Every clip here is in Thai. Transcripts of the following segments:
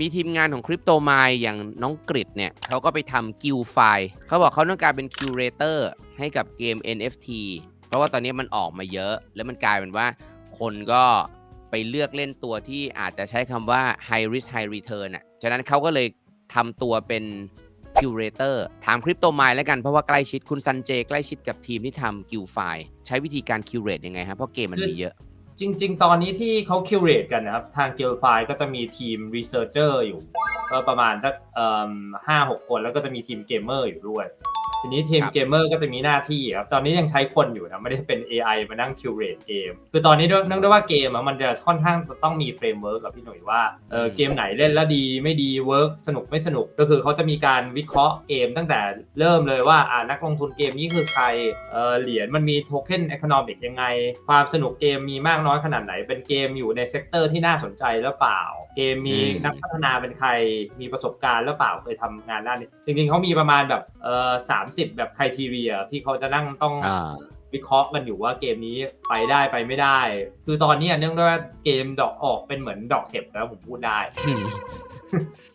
มีทีมงานของคริปโตมายอย่างน้องกริดเนี่ยเขาก็ไปทำกิลไฟล์เขาบอกเขาต้องการเป็นคิวเรเตอร์ให้กับเกม NFT เพราะว่าตอนนี้มันออกมาเยอะ แล้วมันกลายเป็นว่าคนก็ไปเลือกเล่นตัวที่อาจจะใช้คำว่า high risk high return อะ ฉะนั้นเขาก็เลยทำตัวเป็นคิวเรเตอร์ถามคริปโตมายแล้วกัน เพราะว่าใกล้ชิดคุณซันเจ ใกล้ชิดกับทีมที่ทำกิลไฟล์ใช้วิธีการคิวเรตยังไงฮะเพราะเกมมันมีเยอะ จริง ๆ ตอนนี้ที่เขาคิวเรตกันนะครับ ทางเกลไฟก็จะมีทีมรีเสิร์ชเจอร์อยู่ ก็ประมาณสักห้าหกคนแล้วก็จะมีทีมเกมเมอร์อยู่ด้วย ทีนี้ทีมครับเกมเมอร์ก็จะมีหน้าที่ครับตอนนี้ยังใช้คนอยู่นะไม่ได้เป็น AI มานั่งคิวเรตเกมคือตอนนี้ด้วยเนื่องด้วยว่าเกมอะมันจะค่อนข้างต้องมีเฟรมเวิร์กกับพี่หน่อยว่าเออเกมไหนเล่นแล้วดีไม่ดีเวิร์กสนุกไม่สนุกก็คือเขาจะมีการวิเคราะห์เกมตั้งแต่เริ่มเลยว่าอ่านักลงทุนเกมนี้คือใครเออเหรียญมันมีโทเค็น e อ o ค o น m มิกยังไง ความสนุกเกมมีมากน้อยขนาดไหน เป็นเกมอยู่ในเซกเตอร์ที่น่าสนใจหรือเปล่า เกมมีอืมนักพัฒนาเป็นใครมีประสบการณ์หรือเปล่าเคยทำงานด้านนี้จริงๆเขามีประมาณแบบเออสามสิบแบบค r i ทีเรียที่เขาจะนั่งต้องอ่าวิเคราะห์กันอยู่ว่าเกมนี้ไปได้ไปไม่ได้ คือตอนนี้เนื่องด้วยว่าเกมดอกออกเป็นเหมือนดอกเห็บแล้วผมพูดได้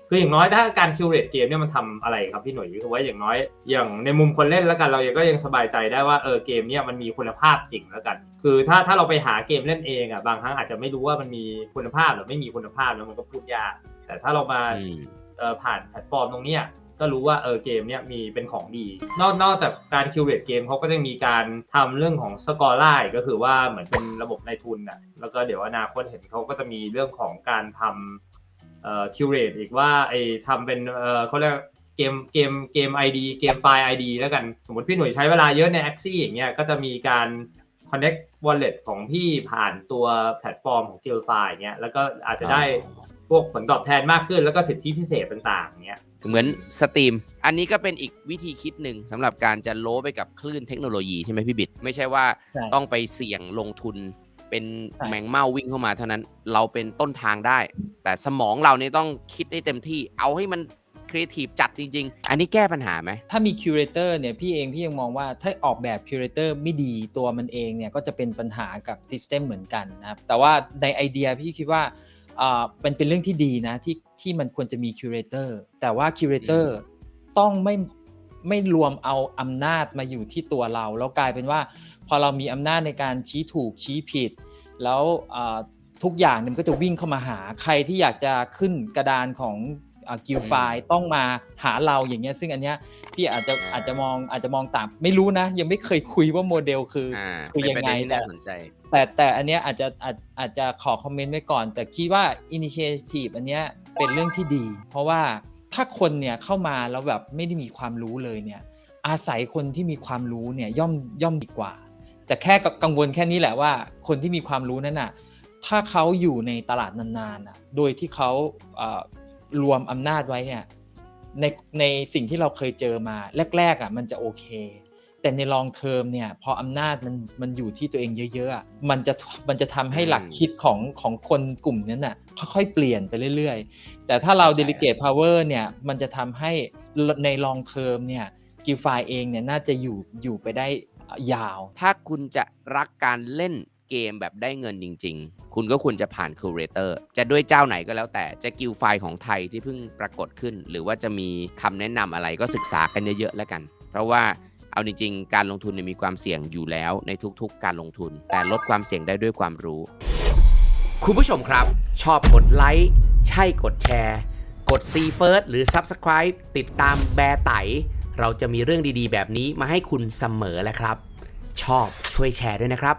คืออย่างน้อยถ้าการคิวเรตเกมเนี่ยมันทำอะไรครับพี่หน่วยคือว่าอย่างน้อย อย่างในมุมคนเล่นแล้วกันเราก็ยังสบายใจได้ว่าเออเกมเนี่ยมันมีคุณภาพจริงแล้วกัน คือถ้าถ้าเราไปหาเกมเล่นเองอะบางครั้งอาจจะไม่รู้ว่ามันมีคุณภาพหรือไม่มีคุณภาพแล้วมันก็พูดยากแต่ถ้าเรามาอืมเอ่อผ่านแพลตฟอร์มตรงเนี้ย ก็รู้ว่าเออเกมเนี้ยมีเป็นของดี นอกนอกจากการคิวเรตเกมเขาก็จะมีการทำเรื่องของสกอร์ไลน์ก็คือว่าเหมือนเป็นระบบในทุนน่ะแล้วก็เดี๋ยวอนาคตเห็นเขาก็จะมีเรื่องของการทำเอ่อคิวเรตอีกว่าไอ้ทำเป็นเอ่อเขาเรียกเกมเกมเกม ID เกมไฟล์ ID แล้วกัน สมมติพี่หนุ่ยใช้เวลาเยอะใน Axie อย่างเงี้ยก็จะมีการ connect wallet ของพี่ผ่านตัวแพลตฟอร์มของ g u i l d f i อย่างเงี้ยแล้วก็อาจจะได้พวกผลตอบแทนมากขึ้นแล้วก็สิทธิพิเศษต่างๆอย่างเงี้ยเหมือนสตรีม อันนี้ก็เป็นอีกวิธีคิดหนึ่งสำหรับการจะโลไปกับคลื่นเทคโนโลยีใช่ไหมพี่บิด ไม่ใช่ว่าใช่ต้องไปเสี่ยงลงทุน เป็นใช่ แมงเม่าวิ่งเข้ามาเท่านั้นเราเป็นต้นทางได้ แต่สมองเราเนี่ยต้องคิดให้เต็มที่เอาให้มัน ครีเอทีฟจัดจริง ๆ อันนี้แก้ปัญหาไหม ถ้ามีคิวเรเตอร์เนี่ยพี่เองพี่ยังมองว่าถ้าออกแบบคิวเรเตอร์ไม่ดีตัวมันเองเนี่ยก็จะเป็นปัญหากับซิสเต็มเหมือนกันนะครับแต่ว่าในไอเดียพี่คิดว่าอ่าเป็นเป็นเรื่องที่ดีนะที่ที่มันควรจะมีคิวเรเตอร์แต่ว่าคิวเรเตอร์ต้องไม่ไม่รวมเอาอำนาจมาอยู่ที่ตัวเรา แล้วกลายเป็นว่า พอเรามีอำนาจในการชี้ถูกชี้ผิด แล้วทุกอย่างมันก็จะวิ่งเข้ามาหาใครที่อยากจะขึ้นกระดานของ กิลไฟต้องมาหาเราอย่างเงี้ย ซึ่งอันเนี้ยพี่อาจจะอ่าอาจจะมองอาจจะมองต่างไม่รู้นะ ยังไม่เคยคุยว่าโมเดลคือออ่าคือเป็นยังประไงเด็นที่แต่น่าสนใจแต่แต่อันเนี้ยอาจจะอาจอาจจะขอคอมเมนต์ไว้ก่อน แต่คิดว่า initiative อันเนี้ยเป็นเรื่องที่ดี เพราะว่าถ้าคนเนี่ยเข้ามาแล้วแบบไม่ได้มีความรู้เลยเนี่ย อาศัยคนที่มีความรู้เนี่ยย่อมย่อมดีกว่า แต่แค่กังวลแค่นี้แหละว่า คนที่มีความรู้นั้นน่ะถ้าเขาอยู่ในตลาดนานๆน่ะโดยที่เขาเอ่อ รวมอำนาจไว้เนี่ยในในสิ่งที่เราเคยเจอมาแรกๆอะมันจะโอเค แต่ในลองเทอมเนี่ยพออำนาจมันมันอยู่ที่ตัวเองเยอะๆอะมันจะมันจะทำให้หลักคิดของของคนกลุ่มนั้นน่ะค่อยๆเปลี่ยนไปเรื่อยๆ แต่ถ้าเราเข้าใจ delegate power เนี่ยมันจะทำให้ในลองเทอมเนี่ยกิลไฟเองเนี่ยน่าจะอยู่อยู่ไปได้ยาว ถ้าคุณจะรักการเล่น เกมแบบได้เงินจริง ๆ คุณก็ควรจะผ่านคูเรเตอร์จะด้วยเจ้าไหนก็แล้วแต่จะกิลไฟล์ของไทยที่เพิ่งปรากฏขึ้น หรือว่าจะมีคำแนะนำอะไรก็ศึกษากันเยอะๆแล้วกัน เพราะว่าเอาจริงๆ การลงทุนมีความเสี่ยงอยู่แล้วในทุกๆ การลงทุน แต่ลดความเสี่ยงได้ด้วยความรู้ คุณผู้ชมครับ ชอบกดไลค์ใช่กดแชร์ กด See First หรือ Subscribe ติดตามแบร์ไต เราจะมีเรื่องดีๆ แบบนี้มาให้คุณเสมอแหละครับ ชอบช่วยแชร์ด้วยนะครับ